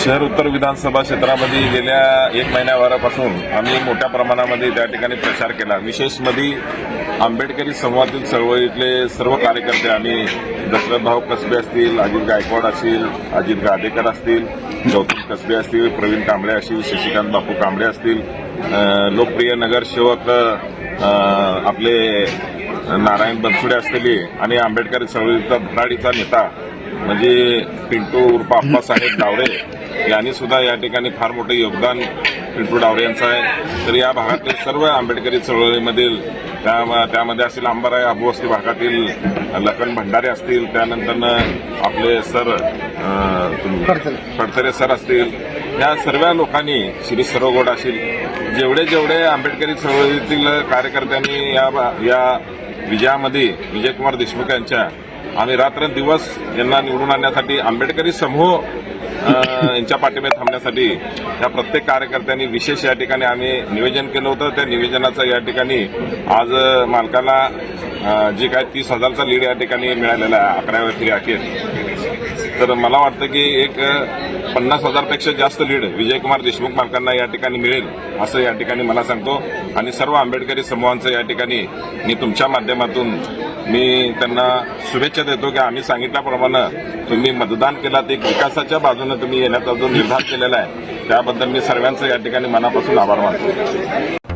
शहर उत्तर विधानसभा क्षेत्रामध्ये गेल्या एक महिन्याभरापासून आम्ही मोठ्या प्रमाणामध्ये त्या ठिकाणी प्रचार केला. विशेषमध्ये आंबेडकरी समूहातील चळवळीतले सर्व कार्यकर्ते आम्ही दशरथभाऊ कसबे असतील अजित गायकवाड असतील अजित गादेकर असतील गौतम कसबे असतील प्रवीण कांबळे असतील शशिकांत बापू कांबळे असतील लोकप्रिय नगरसेवक आपले नारायण बनसुडे असलेले आणि आंबेडकरी चळवळीचा भराडीचा नेता म्हणजे पिंटू उर्फ आप्पासाहेब डावरे यांनी सुद्धा या ठिकाणी फार मोठं योगदान पिंटू डावरे यांचं आहे. तर या भागातील सर्व आंबेडकरी चळवळीमधील त्या- त्यामध्ये असतील अंबाराय आबुवस्ती भागातील लखन भंडारे असतील त्यानंतर आपले सर फडतरे सर असतील या सर्व लोकांनी श्री सरोगोड असतील जेवढे जेवढे आंबेडकरी चळवळीतील कार्यकर्त्यांनी या या विजयामध्ये विजयकुमार देशमुख यांच्या आम्ही रात्रंदिवस यांना निवडून आणण्यासाठी आंबेडकरी समूह यांच्या पाठिंबे थांबण्यासाठी या प्रत्येक कार्यकर्त्यांनी विशेष या ठिकाणी आम्ही निवेदन केलं होतं. त्या निवेदनाचं या ठिकाणी आज मालकाला जे काय तीस हजारचा लीड या ठिकाणी मिळालेला आहे अकराव्या फेरी अखेर. तर मला वाटतं की एक पन्नास हजारपेक्षा जास्त लीड विजयकुमार देशमुख मालकांना या ठिकाणी मिळेल असं या ठिकाणी मला सांगतो. आणि सर्व आंबेडकरी समूहांचं या ठिकाणी मी तुमच्या माध्यमातून मी त्यांना शुभेच्छा देतो की आम्ही सांगितल्याप्रमाणे तुम्ही मतदान केलात एक विकासाच्या बाजूने तुम्ही येण्याचा जो निर्धार केलेला आहे त्याबद्दल मी सर्वांचं या ठिकाणी मनापासून आभार मानतो.